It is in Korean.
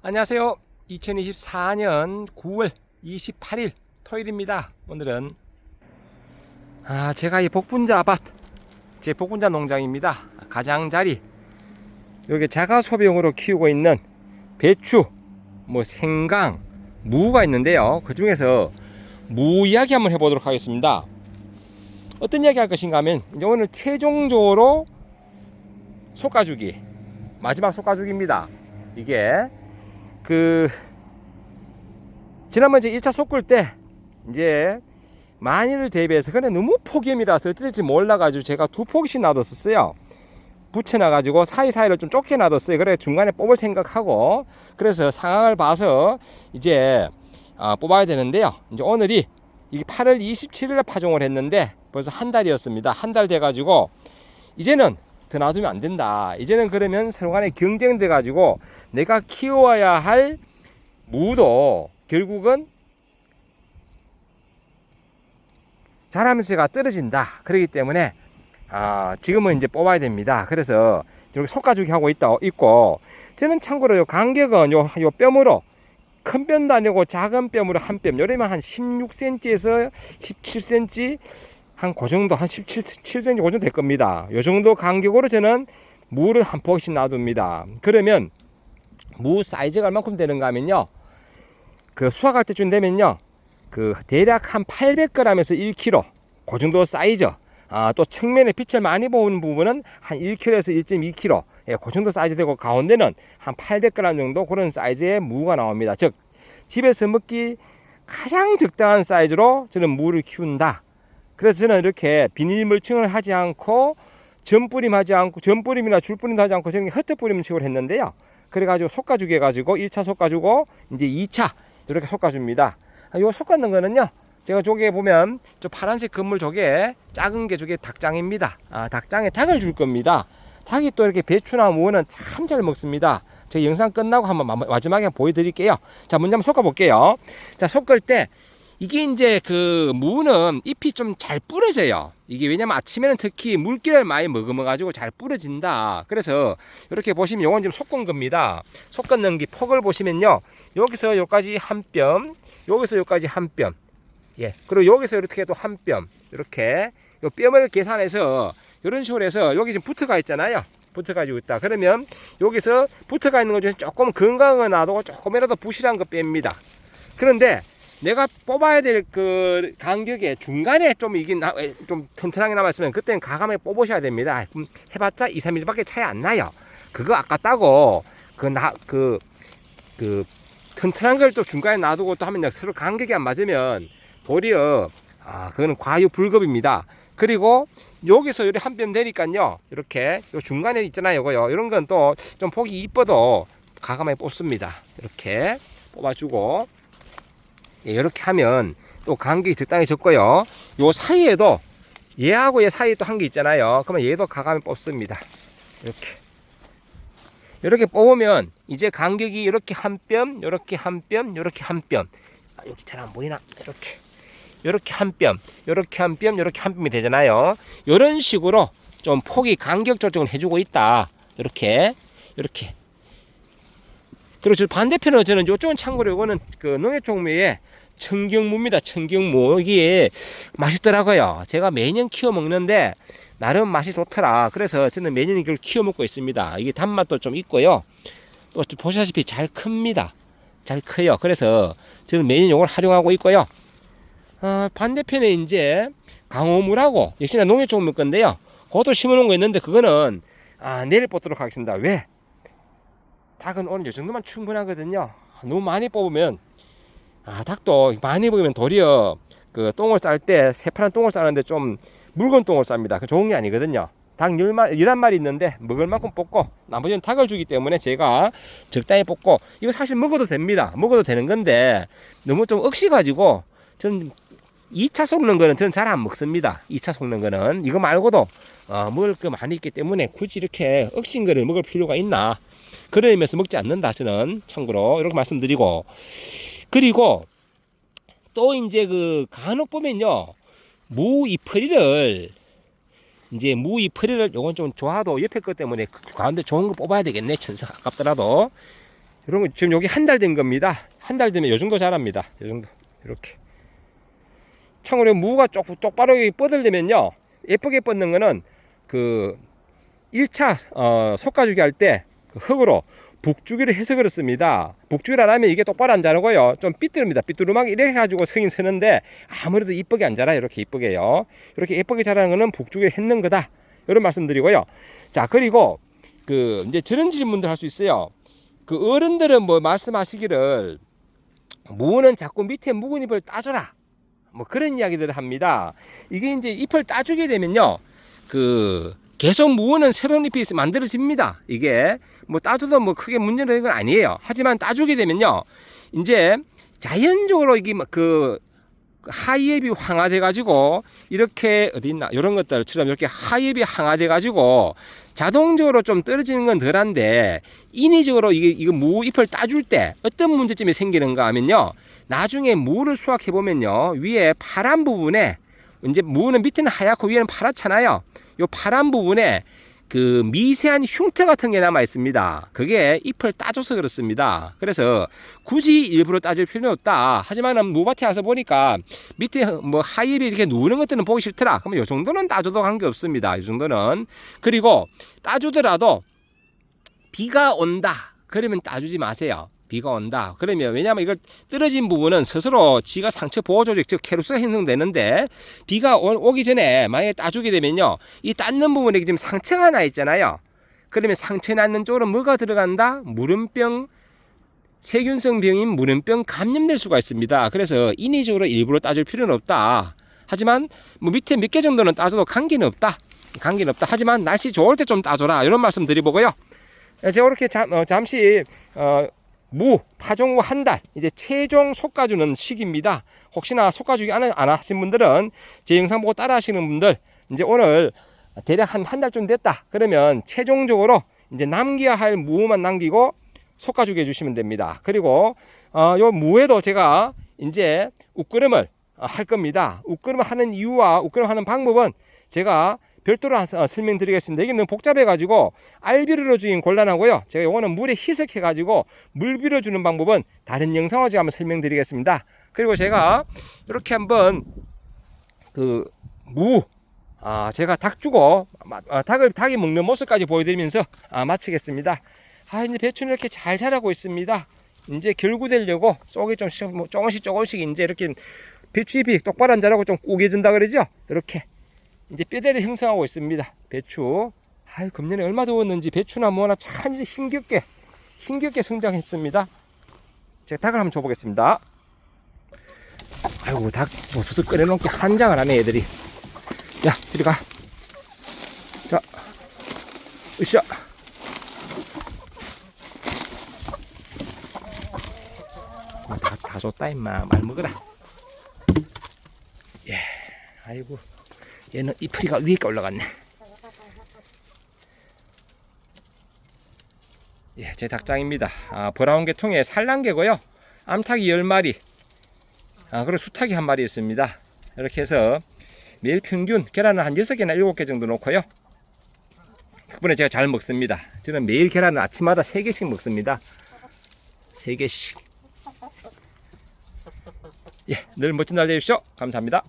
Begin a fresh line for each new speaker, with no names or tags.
안녕하세요. 2024년 9월 28일 토요일입니다. 오늘은 아, 제가 이 복분자 아파트 제 복분자 농장입니다. 가장자리 여기 자가 소비용으로 키우고 있는 배추, 뭐 생강, 무가 있는데요. 그 중에서 무 이야기 한번 해보도록 하겠습니다. 어떤 이야기 할 것인가 하면 이제 오늘 최종적으로 솎아주기 마지막 솎아주기입니다. 이게 그 지난번 이제 1차 솎을 때 이제 많이를 대비해서 그래 너무 폭염이라서 될지 몰라가지고 제가 두 폭씩 놔뒀었어요. 붙여놔가지고 사이사이를 좀 좁게 놔뒀어요. 그래 중간에 뽑을 생각하고 그래서 상황을 봐서 이제 아, 뽑아야 되는데요. 이제 오늘이 이게 8월 27일에 파종을 했는데 벌써 한 달이었습니다. 한 달 돼가지고 이제는 더 놔두면 안 된다. 이제는 그러면 서로 간에 경쟁돼 가지고 내가 키워야 할 무도 결국은 자라면서가 떨어진다. 그렇기 때문에 아, 지금은 이제 뽑아야 됩니다. 그래서 이렇게 속가죽이 하고 있다 있고 저는 참고로 요 간격은 요, 요 뼘으로 큰 뼘도 아니고 작은 뼘으로 한 뼘. 요러면 한 16cm에서 17cm 한 그 정도 한 17, 7cm 그 정도 될 겁니다. 요 정도 간격으로 저는 무를 한 포기씩 놔둡니다. 그러면 무 사이즈가 얼마큼 되는가 하면요. 그 수확할 때쯤 되면요. 그 대략 한 800g에서 1kg 그 정도 사이즈. 아, 또 측면에 빛을 많이 보는 부분은 한 1kg에서 1.2kg. 예, 그 정도 사이즈 되고 가운데는 한 800g 정도 그런 사이즈의 무가 나옵니다. 즉 집에서 먹기 가장 적당한 사이즈로 저는 무를 키운다. 그래서 저는 이렇게 비닐 물층을 하지 않고 전뿌림 하지 않고 전뿌림이나 줄뿌림도 하지 않고 저는 흩어뿌림 식으로 했는데요. 그래가지고 솎아주기 해가지고 1차 솎아주고 이제 2차 이렇게 솎아줍니다. 요 솎는 거는요. 제가 저기에 보면 저 파란색 건물 저게 작은 게 저게 닭장입니다. 아, 닭장에 닭을 줄 겁니다. 닭이 또 이렇게 배추나 무는 참 잘 먹습니다. 제 영상 끝나고 한번 마- 마지막에 보여드릴게요. 자, 먼저 한번 솎아 볼게요. 자, 솎을 때 이게 이제 그 무는 잎이 좀잘 부러져요. 이게 왜냐면 아침에는 특히 물기를 많이 먹어가지고 잘 부러진다. 그래서 이렇게 보시면 요건 지금 솎은 겁니다. 솎는 게 폭을 보시면요. 여기서 여기까지 한 뼘, 여기서 여기까지 한 뼘. 예. 그리고 여기서 이렇게 또 한 뼘. 이렇게 요 뼘을 계산해서 이런 식으로 해서 여기 지금 붙어가 있잖아요. 붙어가지고 있다. 그러면 여기서 붙어가 있는 것 중에 조금 건강은 놔두고 조금이라도 부실한 거 뺍니다. 그런데 내가 뽑아야 될 그 간격에 중간에 좀 에, 좀 튼튼하게 남았으면 그때는 가감에 뽑으셔야 됩니다. 그럼 해봤자 2, 3일밖에 차이 안 나요. 그거 아깝다고 그나그그 튼튼한 걸 또 중간에 놔두고 또 하면 서로 간격이 안 맞으면 도리어 아 그거는 과유불급입니다. 그리고 여기서 이렇게 한뼘 되니까요. 이렇게 요 중간에 있잖아요. 요거요. 이런 건 또좀 보기 이뻐도 가감에 뽑습니다. 이렇게 뽑아주고 예, 이렇게 하면 또 간격이 적당히 적고요. 요 사이에도 얘하고 얘 사이에 또한게 있잖아요. 그러면 얘도 가감에 뽑습니다. 이렇게. 이렇게 뽑으면 이제 간격이 이렇게 한 뼘, 이렇게 한 뼘, 이렇게 한 뼘. 아, 여기 잘 안 보이나? 이렇게. 이렇게 한 뼘, 이렇게 한 뼘, 이렇게 한 뼘이 되잖아요. 이런 식으로 좀 폭이 간격 조정을 해주고 있다. 이렇게, 이렇게. 그리고 저 반대편은 저는 이쪽은 참고로 이거는 그 종묘의 청경무입니다. 청경무 이게 맛있더라고요. 제가 매년 키워 먹는데 나름 맛이 좋더라. 그래서 저는 매년 이걸 키워 먹고 있습니다. 이게 단맛도 좀 있고요. 또 보시다시피 잘 큽니다. 잘 커요. 그래서 저는 매년 이걸 활용하고 있고요. 어, 반대편에 이제 강호물하고 역시나 종묘 건데요. 그것도 심어놓은 거 있는데 그거는 아, 내일 뽑도록 하겠습니다. 왜? 닭은 오늘 이 정도만 충분하거든요. 너무 많이 뽑으면 아 닭도 많이 뽑으면 도리어 그 똥을 쌀 때 새파란 똥을 싸는데 좀 묽은 똥을 쌉니다. 그 좋은 게 아니거든요. 닭 열마 열한 마리 있는데 먹을 만큼 뽑고 나머지는 닭을 주기 때문에 제가 적당히 뽑고 이거 사실 먹어도 됩니다. 먹어도 되는 건데 너무 좀 억시 가지고 저는 2차 속는 거는 저는 잘 안 먹습니다. 2차 속는 거는 이거 말고도 어, 먹을 거 많이 있기 때문에 굳이 이렇게 억신 거를 먹을 필요가 있나 그런 의미에서 먹지 않는다 저는 참고로 이렇게 말씀드리고 그리고 또 이제 그 간혹 보면요 무 이파리를 이제 무 이파리를 요건 좀 좋아도 옆에 것 때문에 그 가운데 좋은 거 뽑아야 되겠네 천사 아깝더라도 이런 거 지금 여기 한 달 된 겁니다. 한 달 되면 요 정도 자랍니다. 요 정도 이렇게. 참고로 무가 쪽, 똑바로 뻗으려면요 예쁘게 뻗는 거는 그 1차 어, 속가주기 할 때그 흙으로 북주기를 해서 그렇습니다. 북주기를 안 하면 이게 똑바로 안 자라고요. 좀 삐뚤입니다. 삐뚤음하게 이렇게 해가지고 성인 서는데 아무래도 이쁘게 안 자라요. 이렇게 이쁘게요. 이렇게 예쁘게 자라는 거는 북주기를 했는 거다. 이런 말씀드리고요. 자 그리고 그 이제 저런 질문들 할 수 있어요. 그 어른들은 뭐 말씀하시기를 무는 자꾸 밑에 묵은 잎을 따줘라. 뭐 그런 이야기들을 합니다. 이게 이제 잎을 따주게 되면요. 그 계속 무는 새로운 잎이 만들어집니다. 이게 뭐 따줘도 뭐 크게 문제는 건 아니에요. 하지만 따주게 되면요. 이제 자연적으로 이게 막그 하이앱이 황화돼 가지고 이렇게 어디 있나 이런 것들처럼 이렇게 하이앱이 황화돼 가지고 자동적으로 좀 떨어지는 건 덜한데 인위적으로 이게 이거 무 잎을 따줄 때 어떤 문제점이 생기는가 하면요 나중에 무를 수확해 보면요 위에 파란 부분에 이제 무는 밑에는 하얗고 위에는 파랗잖아요 요 파란 부분에 그 미세한 흉터 같은 게 남아 있습니다. 그게 잎을 따줘서 그렇습니다. 그래서 굳이 일부러 따줄 필요는 없다. 하지만은 무밭에 와서 보니까 밑에 뭐 하잎이 이렇게 누는 것들은 보기 싫더라. 그러면 요 정도는 따줘도 관계 없습니다. 이 정도는 그리고 따주더라도 비가 온다. 그러면 따주지 마세요. 비가 온다. 그러면 왜냐하면 이걸 떨어진 부분은 스스로 지가 상처 보호 조직 즉 케루스가 형성되는데 비가 오- 오기 전에 만약에 따주게 되면요 이 땄는 부분에 지금 상처가 나 있잖아요. 그러면 상처 났는 쪽으로 뭐가 들어간다? 물음병 세균성 병인 물음병 감염될 수가 있습니다. 그래서 인위적으로 일부러 따줄 필요는 없다. 하지만 뭐 밑에 몇 개 정도는 따줘도 관계는 없다. 관계는 없다. 하지만 날씨 좋을 때 좀 따줘라. 이런 말씀 드리고요. 제가 이렇게 잠, 어, 잠시 어, 무 파종 후 한 달 이제 최종 솎아주는 시기입니다. 혹시나 솎아주기 안, 안 하신 분들은 제 영상 보고 따라 하시는 분들 이제 오늘 대략 한 한 달쯤 됐다. 그러면 최종적으로 이제 남겨야 할 무만 남기고 솎아주게 해주시면 됩니다. 그리고 어, 요 무에도 제가 이제 웃그름을 어, 할 겁니다. 웃그름 하는 이유와 웃그름 하는 방법은 제가 별도로 한- 어, 설명드리겠습니다. 이게 너무 복잡해가지고 알비료로 주긴 곤란하고요. 제가 요거는 물에 희석해가지고 물 비료주는 방법은 다른 영상으로 제가 한번 설명드리겠습니다. 그리고 제가 이렇게 한번 그 무, 아, 제가 닭 주고 마- 아, 닭을 닭이 먹는 모습까지 보여드리면서 아, 마치겠습니다. 아, 이제 배추는 이렇게 잘 자라고 있습니다. 이제 결구되려고 쏙이 좀 시- 뭐 조금씩 조금씩 이제 이렇게 배추잎이 똑바로 안 자라고 좀 꾸겨진다 그러죠? 이렇게 이제 뼈대를 형성하고 있습니다. 배추. 아유, 금년에 얼마 더웠는지 배추나 뭐나 참 힘겹게, 힘겹게 성장했습니다. 제가 닭을 한번 줘보겠습니다. 아이고, 닭, 뭐 벌써 끓여놓기 한장을 하네, 애들이. 야, 저리 가. 자, 으쌰. 뭐 다, 다 줬다, 임마. 말 먹어라. 예, 아이고. 얘는 이풀이가 위에 올라갔네. 예, 제 닭장입니다. 아, 브라운 계통의 산란개고요. 암탉이 10마리, 아, 그리고 수탉이 한 마리 있습니다. 이렇게 해서 매일 평균 계란을 한 6개나 7개 정도 놓고요. 덕분에 제가 잘 먹습니다. 저는 매일 계란을 아침마다 3개씩 먹습니다. 3개씩. 예, 늘 멋진 날 되십시오. 감사합니다.